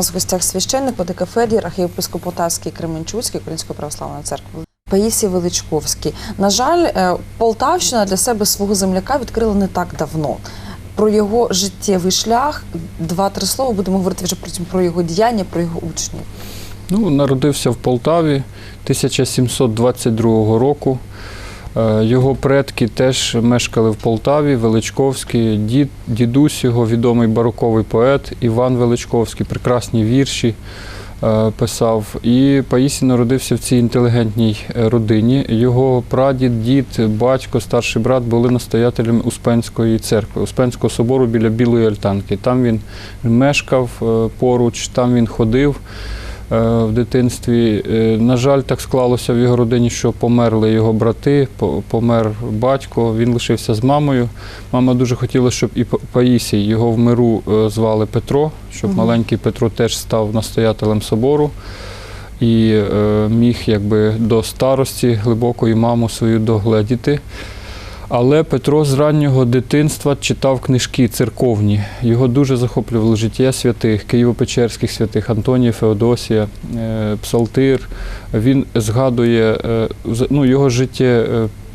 Нас в гостях священник, Владика Федір, архієпископ Полтавський, Кременчуцький, Української православної церкви. Паїсій Величковський. На жаль, е, Полтавщина для себе свого земляка відкрила не так давно. Про його життєвий шлях два-три слова будемо говорити вже потім про його діяння, про його учнів. Ну, народився в Полтаві 1722 року. Е, Його предки теж мешкали в Полтаві, Величковський, дід, дідусь його відомий бароковий поет Іван Величковський, прекрасні вірші е, писав. І Паїсій народився в цій інтелігентній е, родині. Його прадід, дід, батько, старший брат були настоятелями Успенської церкви, Успенського собору біля Білої Альтанки. Там він мешкав поруч, там він ходив в дитинстві. Е, На жаль, так склалося в його родині, що померли його брати, помер батько, він лишився з мамою. Мама дуже хотіла, щоб і Паїсій його в миру е, звали Петро, щоб маленький Петро теж став настоятелем собору. І е, міг якби до старості глибокої маму свою догледіти. Але Петро з раннього дитинства читав книжки церковні. Його дуже захоплювало життя святих, Києво-Печерських святих, Антонія, Феодосія, е, Псалтир. Він згадує е, ну, його життя.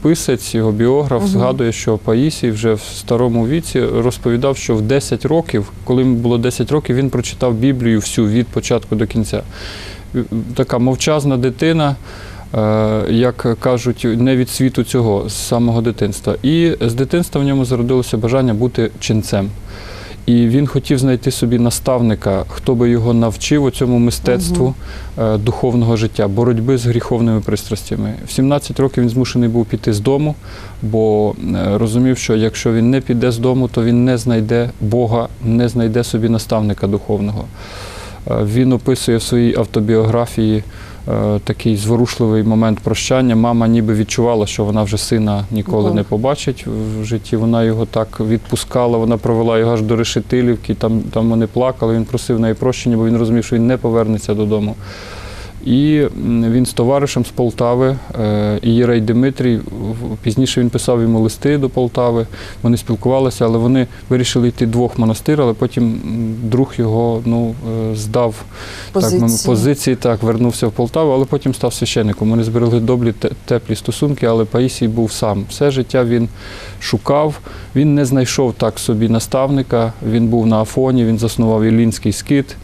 Писець, його біограф, Мгм. згадує, що Паїсій вже в старому віці розповідав, що в 10 років, коли йому було 10 років, він прочитав Біблію всю від початку до кінця. Така мовчазна дитина, е, як кажуть, не від світу цього з самого дитинства. І з дитинства в ньому зародилося бажання бути ченцем. І він хотів знайти собі наставника, хто би його навчив у цьому мистецтву е, духовного життя, боротьби з гріховними пристрастями. В 17 років він змушений був піти з дому, бо е, розумів, що якщо він не піде з дому, то він не знайде Бога, не знайде собі наставника духовного. Е, Він описує в своїй автобіографії е, такий зворушливий момент прощання. Мама ніби відчувала, що вона вже сина ніколи Ніколи. не побачить в житті. Вона його так відпускала, вона провела його аж до Решетилівки, там, там вони плакали, він просив неї прощення, бо він розумів, що він не повернеться додому. І він з товаришем з Полтави, е, Ієрей Димитрій, пізніше він писав йому листи до Полтави, вони спілкувалися, але вони вирішили йти двох монастир, але потім друг його ну, е, здав так, Позиції. мимо позиції, так, вернувся в Полтаву, але потім став священником. Вони зберегли добрі теплі стосунки, але Паїсій був сам. Все життя він шукав, він не знайшов так собі наставника, він був на Афоні, він заснував Ілінський скит.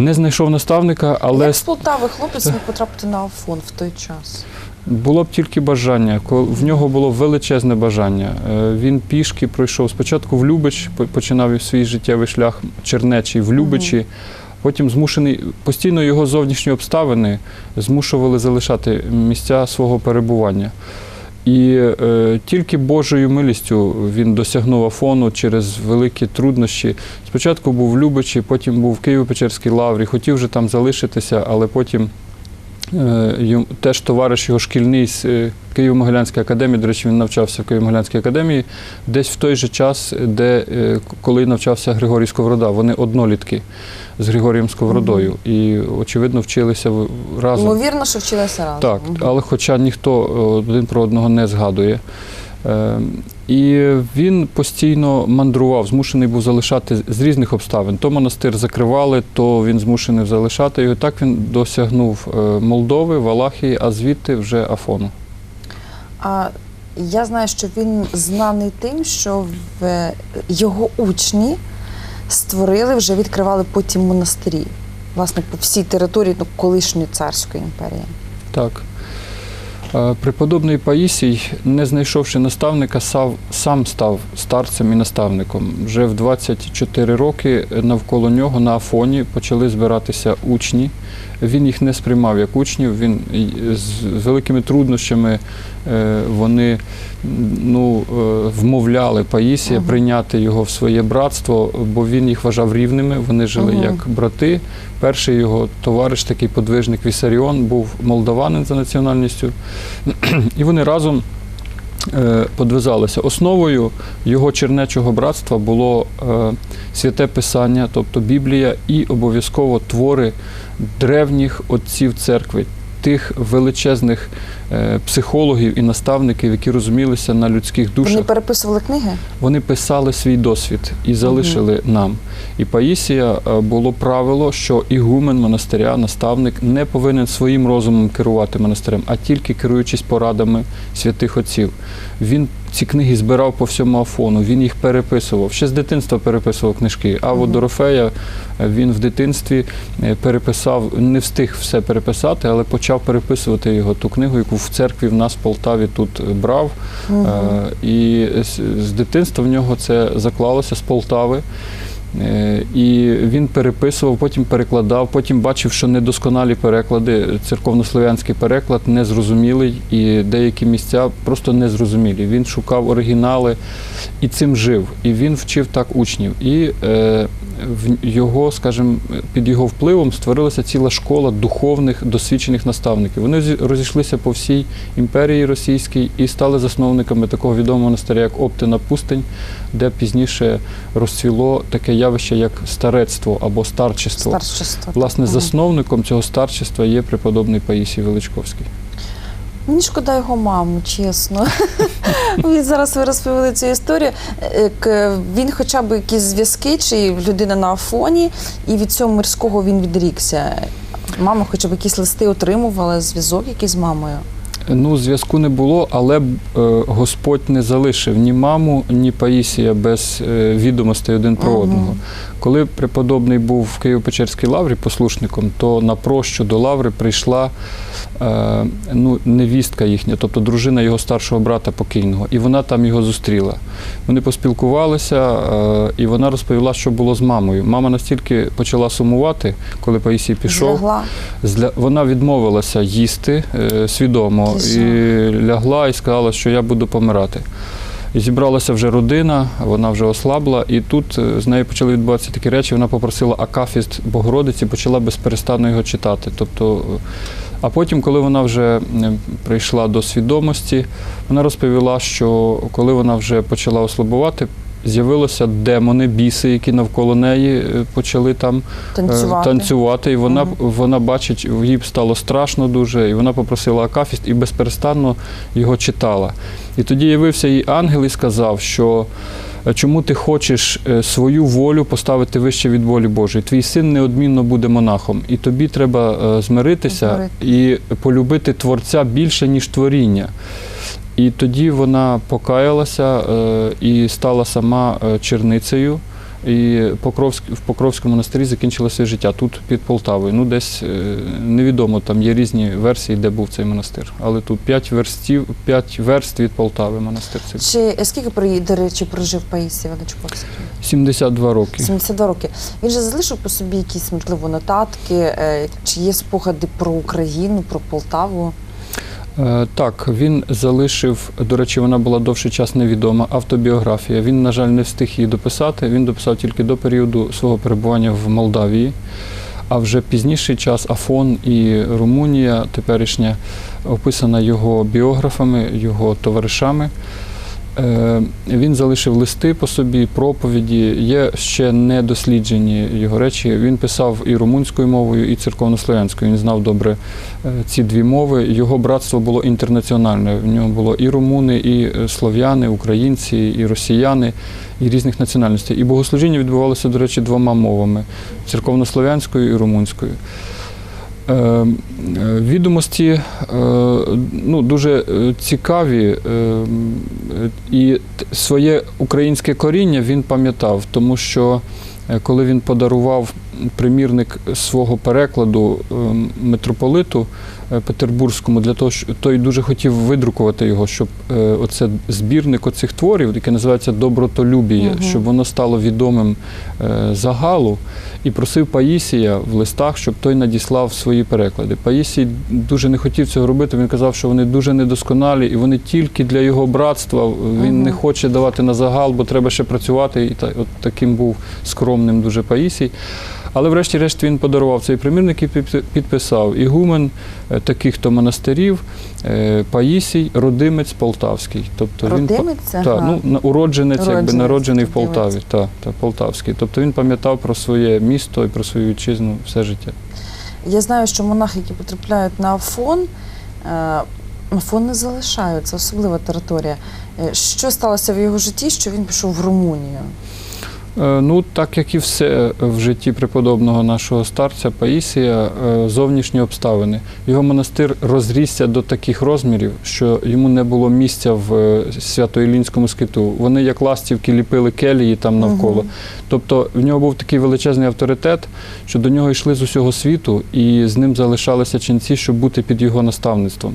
Не знайшов наставника, але Як з Полтави хлопець міг потрапити на Афон в той час? було б тільки бажання. В нього було величезне бажання. Е, Він пішки пройшов спочатку в Любич, починав свій життєвий шлях чернечий в Любичі. Потім змушений постійно його зовнішні обставини змушували залишати місця свого перебування. І е, тільки Божою милістю він досягнув Афону через великі труднощі. Спочатку був в Любичі, потім був в Києво-Печерській лаврі, хотів вже там залишитися, але потім Теж товариш його шкільний з е, Києво-Могилянської академії, до речі, він навчався в Києво-Могилянській академії, десь в той же час, де е, коли навчався Григорій Сковорода. Вони однолітки з Григорієм Сковородою. І, очевидно, вчилися разом. Ймовірно, що вчилися разом. Так, але хоча ніхто е, один про одного не згадує. Е, І він постійно мандрував, змушений був залишати з різних обставин. То монастир закривали, то він змушений залишати його. Так він досягнув е, Молдови, Валахії, а звідти вже Афону. А я знаю, що він знаний тим, що в його учні створили, вже відкривали потім монастирі. Власне, по всій території ну, колишньої царської імперії. Так. Е, Преподобний Паїсій, не знайшовши наставника, сам, сам став старцем і наставником. Вже в 24 роки навколо нього на Афоні почали збиратися учні. Він їх не сприймав як учнів, він з великими труднощами е, вони ну, е, вмовляли Паїсія Мгм. прийняти його в своє братство, бо він їх вважав рівними, вони жили Мгм. як брати. Перший його товариш, такий подвижник Вісаріон, був молдаванин за національністю. І вони разом е, подвизалися. Основою його чернечого братства було святе писання, тобто Біблія, і обов'язково твори древніх отців церкви, тих величезних е, психологів і наставників, які розумілися на людських душах. Вони переписували книги? Вони писали свій досвід і залишили нам. І Паїсія е, було правило, що ігумен монастиря, наставник, не повинен своїм розумом керувати монастирем, а тільки керуючись порадами святих отців. Він ці книги збирав по всьому Афону, він їх переписував. Ще з дитинства переписував книжки. А от. Дорофея е, він в дитинстві е, переписав, не встиг все переписати, але почав переписувати його ту книгу, яку в церкві в нас в Полтаві тут е, брав. Е, І з дитинства в нього це заклалося з Полтави. Е, І він переписував, потім перекладав, потім бачив, що недосконалі переклади, церковнослов'янський переклад незрозумілий, і деякі місця просто незрозумілі. Він шукав оригінали і цим жив. І він вчив так учнів. І е, в його, скажімо, під його впливом створилася ціла школа духовних досвідчених наставників. Вони розійшлися по всій імперії російській і стали засновниками такого відомого монастиря, як Оптина Пустень, де пізніше розцвіло таке явище, як старецтво або старчество. Старчество. Власне, засновником цього старчества є преподобний Паїсій Величковський. Мені шкода його маму, чесно. Ви зараз ви розповіли цю історію. Е, Він хоча б якісь зв'язки, чи людина на Афоні, і від цього мирського він відрікся. Мама хоча б якісь листи отримувала, зв'язок якийсь з мамою. Ну, зв'язку не було, але е, Господь не залишив ні маму, ні Паїсія без е, відомостей один про Мгм. одного. Коли преподобний був в Києво-Печерській лаврі послушником, то на прощу до лаври прийшла е, ну, невістка їхня, тобто дружина його старшого брата покійного, і вона там його зустріла. Вони поспілкувалися, і вона розповіла, що було з мамою. Мама настільки почала сумувати, коли Паїсій пішов. Злягла. Зля... Вона відмовилася їсти свідомо і лягла і сказала, що я буду помирати. І зібралася вже родина, вона вже ослабла, і тут е, з нею почали відбуватися такі речі. Вона попросила Акафіст Богородиці, почала безперестанно його читати. Тобто, е, а потім, коли вона вже прийшла до свідомості, вона розповіла, що коли вона вже почала ослабувати, з'явилися демони, біси, які навколо неї е, почали там е, Танцювати. танцювати, і вона, Мгм. вона бачить, їй стало страшно дуже, і вона попросила Акафіст і безперестанно його читала. І тоді явився їй ангел і сказав, що е, чому ти хочеш свою волю поставити вище від волі Божої? Твій син неодмінно буде монахом, і тобі треба змиритися і полюбити Творця більше, ніж творіння. І тоді вона покаялася е, і стала сама е, черницею. І Покровськ, в Покровському монастирі закінчила своє життя тут під Полтавою. Ну, десь е, невідомо, там є різні версії, де був цей монастир. Але тут п'ять верстів, п'ять верст від Полтави монастир. Цей. Чи скільки до речі прожив Паїсій Величковський? 72 роки. 72 роки. Він же залишив по собі якісь можливо нотатки, чи є спогади про Україну, про Полтаву. Е, Так, він залишив, до речі, вона була довший час невідома, автобіографія. Він, на жаль, не встиг її дописати. Він дописав тільки до періоду свого перебування в Молдавії. А вже пізніший час Афон і Румунія, теперішня, описана його біографами, його товаришами. Е, Він залишив листи по собі, проповіді. Є ще недосліджені його речі. Він писав і румунською мовою, і церковнослов'янською. Він знав добре е, ці дві мови. Його братство було інтернаціональне. В нього було і румуни, і е, слов'яни, українці, і росіяни, і різних національностей. І богослужіння відбувалося, до речі, двома мовами церковнослов'янською і румунською. Е, Відомості е, ну, дуже е, цікаві, і своє українське коріння він пам'ятав, тому що коли він подарував примірник свого перекладу е, митрополиту Петербурзькому, для того, що той дуже хотів видрукувати його, щоб е, оце збірник оцих творів, яке називається Добротолюбіє, Мгм. щоб воно стало відомим е, загалу, і просив Паїсія в листах, щоб той надіслав свої переклади. Паїсій дуже не хотів цього робити. Він казав, що вони дуже недосконалі, і вони тільки для його братства. Він Мгм. не хоче давати на загал, бо треба ще працювати. І от таким був скромним дуже Паїсій. Але врешті-решт він подарував цей примірник і під- підписав Ігумен е, таких-то монастирів, е, Паїсій, родимець Полтавський. Тобто він Родимець це? так, Ага. ну, на- уродженець, якби Уродженець, народжений в. Полтаві, та, та, Полтавський. Тобто він пам'ятав про своє місто і про свою вітчизну все життя. Я знаю, що монахи, які потрапляють на Афон, е, Афон не залишають, це особлива територія. Е, Що сталося в його житті, що він пішов в Румунію? Е, Ну, так як і все в житті преподобного нашого старця Паїсія, е, зовнішні обставини. Його монастир розрісся до таких розмірів, що йому не було місця в е, Свято-Іллінському скиту. Вони, як ластівки, ліпили келії там навколо. Мгм. Тобто в нього був такий величезний авторитет, що до нього йшли з усього світу, і з ним залишалися ченці, щоб бути під його наставництвом.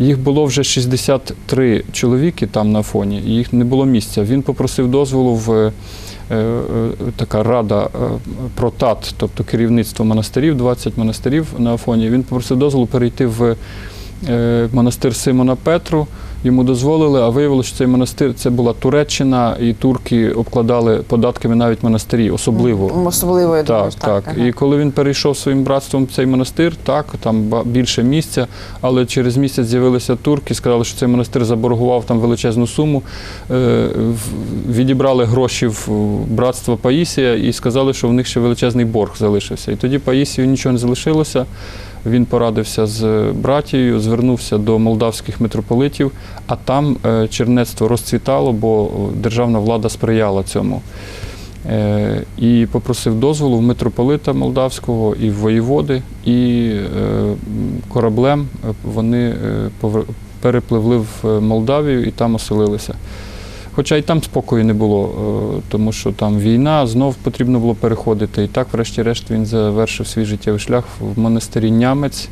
Їх було вже 63 чоловіки там на фоні, і їх не було місця. Він попросив дозволу в е, е, така рада е, протат, тобто керівництво монастирів, 20 монастирів на Афоні. Він попросив дозволу перейти в е, монастир Симона Петру. Йому дозволили, а виявилося, що цей монастир це була Туреччина, і турки обкладали податками навіть монастирі, особливо. Особливо, я думаю, Так, так. І коли він перейшов своїм братством в цей монастир, так, там більше місця, але через місяць з'явилися турки, сказали, що цей монастир заборгував там величезну суму, е, відібрали гроші в братство Паїсія і сказали, що в них ще величезний борг залишився. І тоді Паїсію нічого не залишилося. Він порадився з братією, звернувся до молдавських митрополитів, а там е, чернецтво розцвітало, бо державна влада сприяла цьому. Е, і попросив дозволу в митрополита молдавського і в воєводи, і е, кораблем вони перепливли в Молдавію і там оселилися. Хоча і там спокою не було, е, тому що там війна, знов потрібно було переходити. І так, врешті-решт, він завершив свій життєвий шлях в монастирі Нямець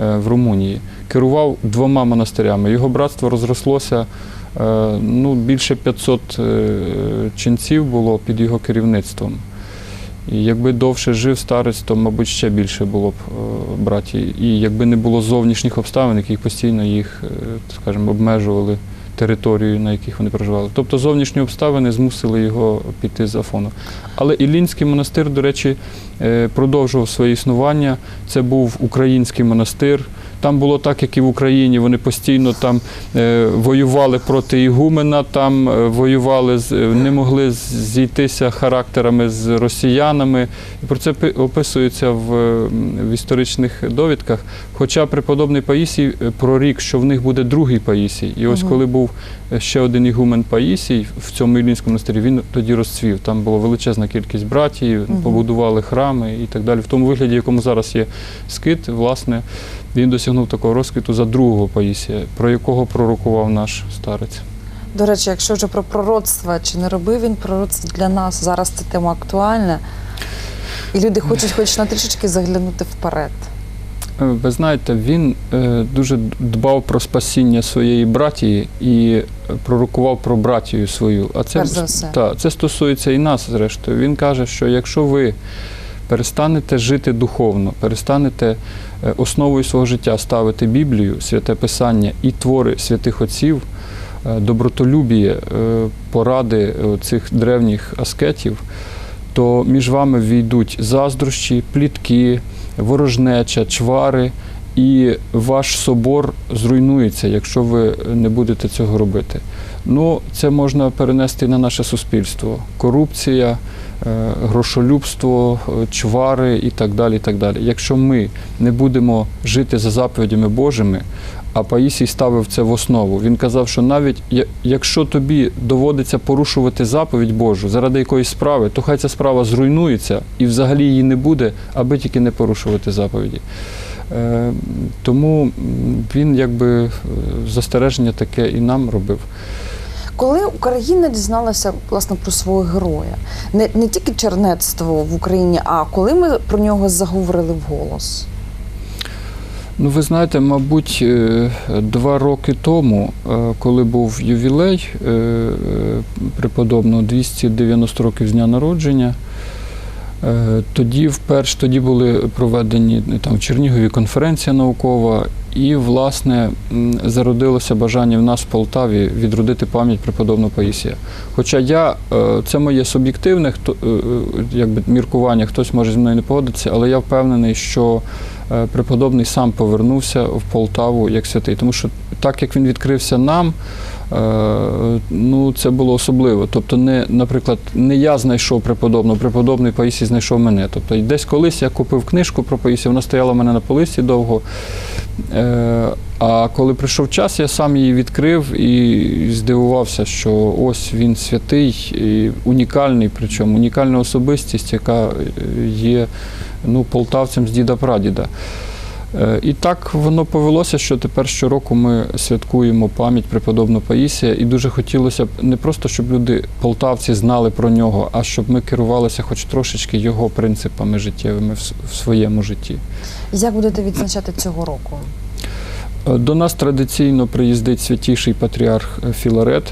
е, в Румунії. Керував двома монастирями. Його братство розрослося. е, Ну, більше 500 е, ченців було під його керівництвом. І якби довше жив старець, то, мабуть, ще більше було б братій. І якби не було зовнішніх обставин, які постійно їх, скажімо, обмежували територію, на яких вони проживали. Тобто зовнішні обставини змусили його піти з Афону. Але Іллінський монастир, до речі, е, продовжував своє існування. Це був український монастир. Там було так, як і в Україні. Вони постійно там е, воювали проти ігумена, там е, воювали з е, не могли зійтися характерами з росіянами. І про це описується в, в історичних довідках. Хоча преподобний Паїсій прорік, що в них буде другий Паїсій. І ось коли був ще один ігумен Паїсій в цьому Іллінському монастирі, він тоді розцвів. Там була величезна кількість братів, побудували храми і так далі. В тому вигляді, в якому зараз є скит, власне, він досягнув такого розквіту за другого Паїсія, про якого пророкував наш старець. До речі, якщо вже про пророцтва, чи не робив він пророцтв для нас? Зараз ця тема актуальна. І люди хочуть хоч на трішечки заглянути вперед. Е, Ви знаєте, він е, дуже дбав про спасіння своєї братії і е, пророкував про братію свою. А це. Та, це стосується і нас, зрештою. Він каже, що якщо ви перестанете жити духовно, перестанете е, основою свого життя ставити Біблію, святе Писання і твори святих отців, е, добротолюбіє, е, поради цих древніх аскетів, то між вами війдуть заздрощі, плітки, ворожнеча, чвари, і ваш собор зруйнується, якщо ви не будете цього робити. Ну, це можна перенести на наше суспільство. Корупція, е, грошолюбство, е, чвари і так далі. І так далі. Якщо ми не будемо жити за заповідями Божими, а Паїсій ставив це в основу. Він казав, що навіть якщо тобі доводиться порушувати заповідь Божу заради якоїсь справи, то хай ця справа зруйнується і взагалі її не буде, аби тільки не порушувати заповіді. Е, Тому він якби застереження таке і нам робив. Коли Україна дізналася власне про свого героя, не, не тільки чернецтво в Україні, а коли ми про нього заговорили вголос. Ну, ви знаєте, мабуть, е, два роки тому, е, коли був ювілей е, преподобного 290 років з дня народження, тоді вперше тоді були проведені е, там в Чернігові конференція наукова, і, власне, зародилося бажання в нас в Полтаві відродити пам'ять преподобного Паїсія. Хоча я, е, це моє суб'єктивне хто, е, е, якби, міркування, хтось може зі мною не погодитися, але я впевнений, що е, преподобний сам повернувся в Полтаву як святий. Тому що так як він відкрився нам, е, ну це було особливо. Тобто, не, наприклад, не я знайшов преподобного, преподобний Паїсій знайшов мене. Тобто, десь колись я купив книжку про Паїсія, вона стояла в мене на полиці довго. Е, А коли прийшов час, я сам її відкрив і здивувався, що ось він святий, і унікальний, причому унікальна особистість, яка є ну, полтавцем з діда-прадіда. Е, І так воно повелося, що тепер щороку ми святкуємо пам'ять преподобного Паїсія, і дуже хотілося б не просто, щоб люди, полтавці, знали про нього, а щоб ми керувалися хоч трошечки його принципами життєвими в своєму житті. Як будете відзначати цього року? Е, До нас традиційно приїздить святіший патріарх е, Філарет.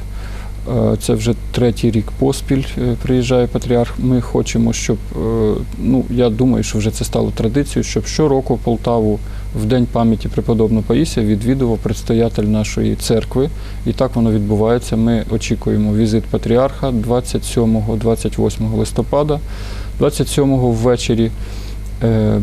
Е, Це вже третій рік поспіль е, приїжджає патріарх. Ми хочемо, щоб, е, ну я думаю, що вже це стало традицією, щоб щороку Полтаву в День пам'яті преподобного Паїсія відвідував предстоятель нашої церкви. І так воно відбувається. Ми очікуємо візит патріарха 27-28 листопада. 27-го ввечері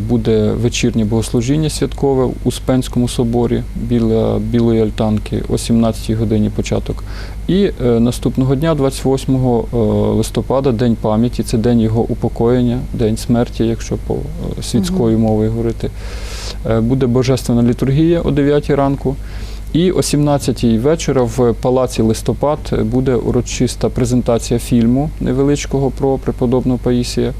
буде вечірнє богослужіння святкове в Успенському соборі біля Білої Альтанки о 17-й годині початок. І е, наступного дня, 28 е, листопада, День пам'яті, це день його упокоєння, день смерті, якщо по е, світською мовою говорити. Е, Буде божественна літургія о 9 ранку. І о 17 вечора в палаці листопад буде урочиста презентація фільму невеличкого про преподобного Паїсія.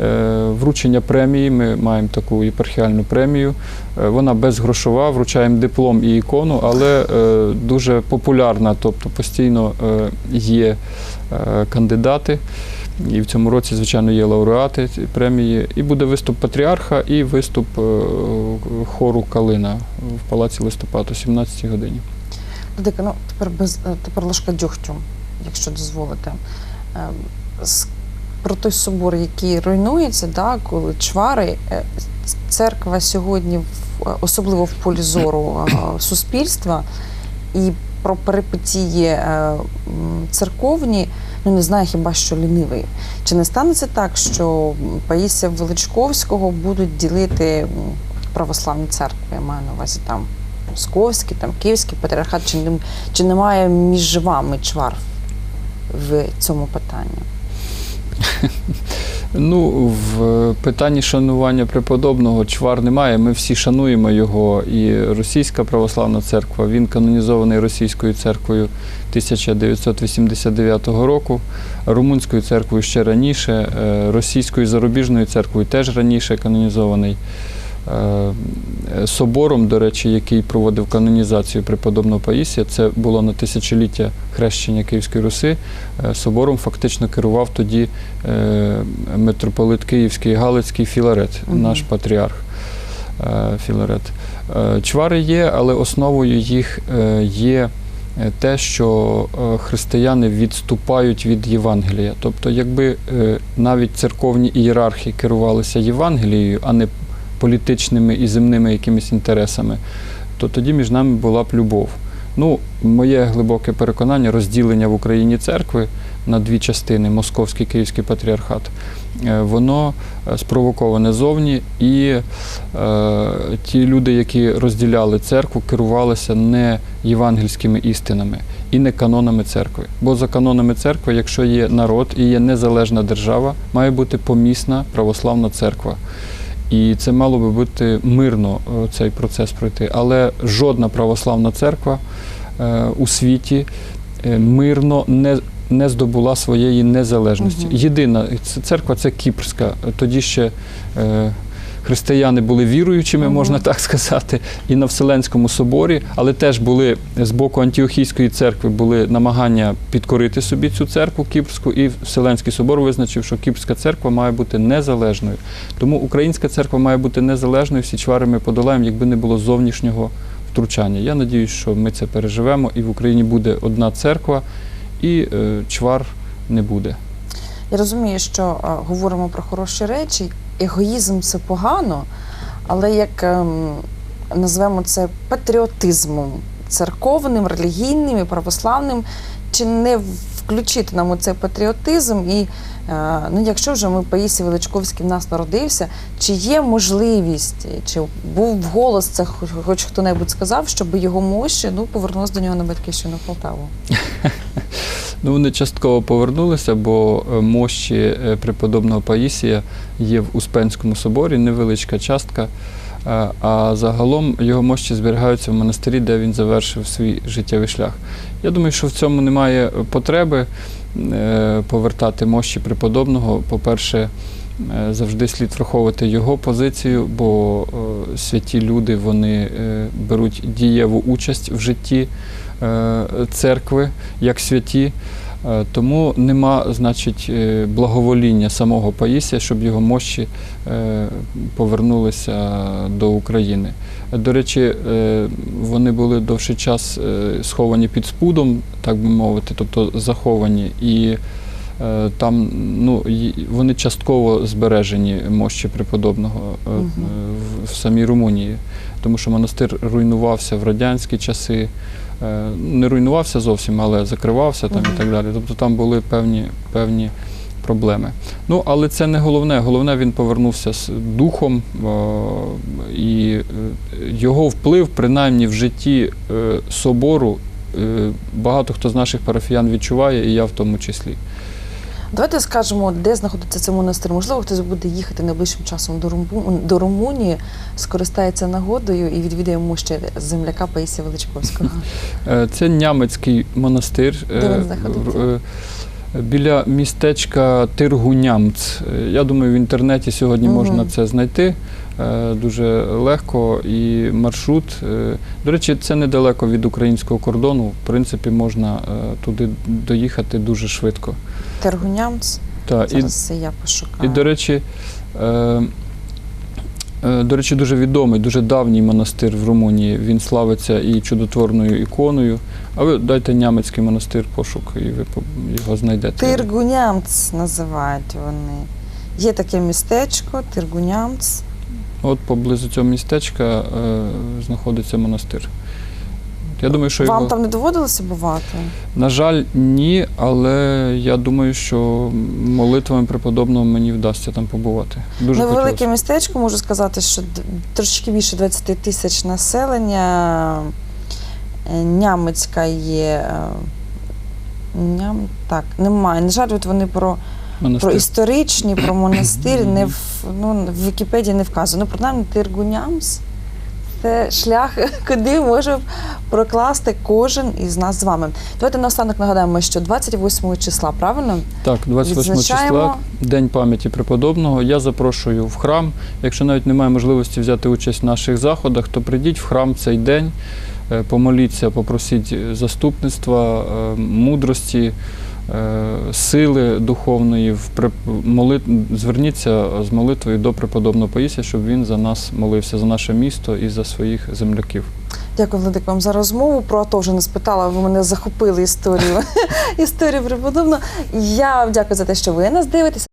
Е, Вручення премії. Ми маємо таку єпархіальну премію. Е, Вона безгрошова, вручаємо диплом і ікону, але е, дуже популярна, тобто постійно є кандидати. І в цьому році, звичайно, є лауреати премії. І буде виступ патріарха і виступ хору Калина в палаці листопад о 17-й годині. Дика, ну тепер без тепер ложка дьогтю, якщо дозволите. Про той собор, який руйнується, да, коли чвари, е, церква сьогодні, е, особливо в полі зору е, суспільства, і про перипетії церковні, ну не знаю хіба що лінивий. Чи не станеться так, що Паїсія Величковського будуть ділити православні церкви? Я маю на увазі там Московський, там Київський патріархат, чи, чи немає між вами чвар в цьому питанні? Ну, в питанні шанування преподобного чвар немає. Ми всі шануємо його. І Російська православна церква, він канонізований Російською церквою 1989 року, Румунською церквою ще раніше, е, Російською зарубіжною церквою теж раніше канонізований. Е, Собором, до речі, який проводив канонізацію преподобного Паїсія, це було на тисячоліття хрещення Київської Руси. Е, Собором фактично керував тоді е, митрополит Київський Галицький Філарет, Мгм. наш патріарх Філарет. Чвари є, але основою їх є те, що християни відступають від Євангелія. Тобто, якби навіть церковні ієрархи керувалися Євангелією, а не політичними і земними якимись інтересами, то тоді між нами була б любов. Ну, моє глибоке переконання, розділення в Україні церкви на дві частини Московський Київський патріархат, е, воно е, спровоковане зовні, і е, ті люди, які розділяли церкву, керувалися не євангельськими істинами і не канонами церкви. Бо за канонами церкви, якщо є народ і є незалежна держава, має бути помісна православна церква. І це мало би бути мирно е, цей процес пройти. Але жодна православна церква е, у світі е, мирно не, не здобула своєї незалежності. Єдина церква це Кіпрська. Тоді ще християни були віруючими, можна так сказати, і на Вселенському соборі, але теж були з боку Антіохійської церкви були намагання підкорити собі цю церкву Кіпрську, і Вселенський собор визначив, що Кіпрська церква має бути незалежною. Тому українська церква має бути незалежною, всі чвари ми подолаємо, якби не було зовнішнього втручання. Я надіюсь, що ми це переживемо, і в Україні буде одна церква, і е, чвар не буде. Я розумію, що е, говоримо про хороші речі, егоїзм це погано, але як ем, це патріотизмом церковним, релігійним і православним, чи не включити нам у цей патріотизм? І е, ну, якщо вже ми Паїсій Величковський в нас народився, чи є можливість, чи був голос це хоч хто-небудь сказав, щоб його мощі ну, повернулися до нього на батьківщину Полтаву? Ну, вони частково повернулися, бо е, мощі е, преподобного Паїсія є в Успенському соборі, невеличка частка. Е, А загалом його мощі зберігаються в монастирі, де він завершив свій життєвий шлях. Я думаю, що в цьому немає потреби повертати мощі преподобного. По-перше, завжди слід враховувати його позицію, бо святі люди вони беруть дієву участь в житті церкви як святі. Е, Тому нема, значить, е, благовоління самого Паїсія, щоб його мощі е, повернулися до України. До речі, е, вони були довший час е, сховані під спудом, так би мовити, тобто заховані. І е, там ну, вони частково збережені мощі преподобного е, Мгм. в- в самій Румунії, тому що монастир руйнувався в радянські часи. Е, Не руйнувався зовсім, але закривався там і так далі. Тобто там були певні, певні проблеми. Ну, але це не головне. Головне, він повернувся з духом, о, і е, його вплив, принаймні в житті е, собору, е, багато хто з наших парафіян відчуває, і я в тому числі. Давайте скажемо, де знаходиться цей монастир. Можливо, хтось буде їхати найближчим часом до, Румбу... до Румунії, скористається нагодою і відвідає мощі земляка Паїсія Величковського. Е, Це нямецький монастир. Де він е, знаходиться? е, Біля містечка Тиргунямц. Я думаю, в інтернеті сьогодні Мгм. можна це знайти дуже легко. І маршрут. До речі, це недалеко від українського кордону. В принципі, можна туди доїхати дуже швидко. Тергунямц. Та, і, Зараз це я і, пошукаю. до речі, е, е, до речі, дуже відомий, дуже давній монастир в Румунії. Він славиться і чудотворною іконою. А ви дайте нямецький монастир пошук, і ви його знайдете. Тиргунямц називають вони. Є таке містечко, Тиргунямц. От поблизу цього містечка е, знаходиться монастир. Я думаю, що Вам його, там не доводилося бувати? на жаль, ні, але я думаю, що молитвами преподобного мені вдасться там побувати. Дуже Невелике хотілося. містечко, можу сказати, що трошки більше 20 тисяч населення. Нямецька є. е, Ням... Так, немає. На жаль, от вони про, про історичні, про монастир не в, ну, в Вікіпедії не вказано. Ну, принаймні, Тиргунямс це шлях, куди може прокласти кожен із нас з вами. Давайте наостанок нагадаємо, що 28 числа, правильно? Так, 28 Відзначаємо. числа, День пам'яті преподобного. Я запрошую в храм. Якщо навіть немає можливості взяти участь в наших заходах, то прийдіть в храм цей день, е, помоліться, попросіть заступництва, е, мудрості, е, сили духовної. В прип... молит... Зверніться з молитвою до преподобного Паїсія, щоб він за нас молився, за наше місто і за своїх земляків. Дякую, Владик, вам за розмову. Про АТО вже не спитала. Ви мене захопили історію історію преподобно. Я дякую за те, що ви нас дивитеся.